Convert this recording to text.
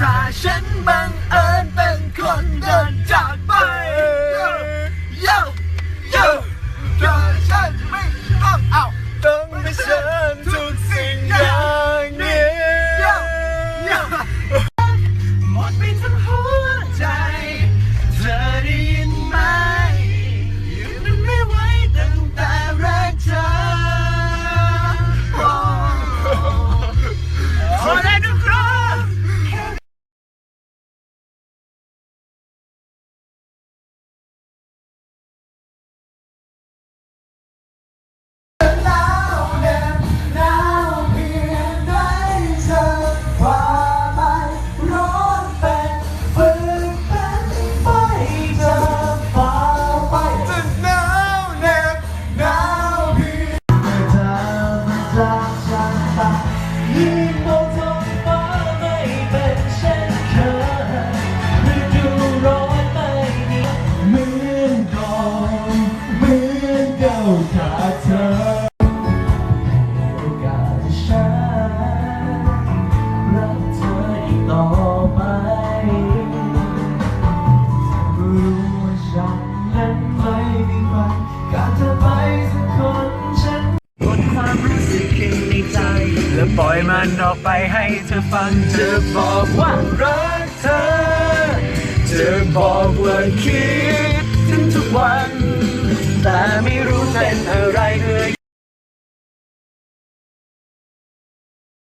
ถ้าฉันบังเอิญเป็นคนเดิน 今 อปล่อยมันออกไปให้เธอฟังเธอบอกว่ารักเธอเธอบอกว่าคิดถึงทุกวัน แต่ไม่รู้เป็นอะไรเลย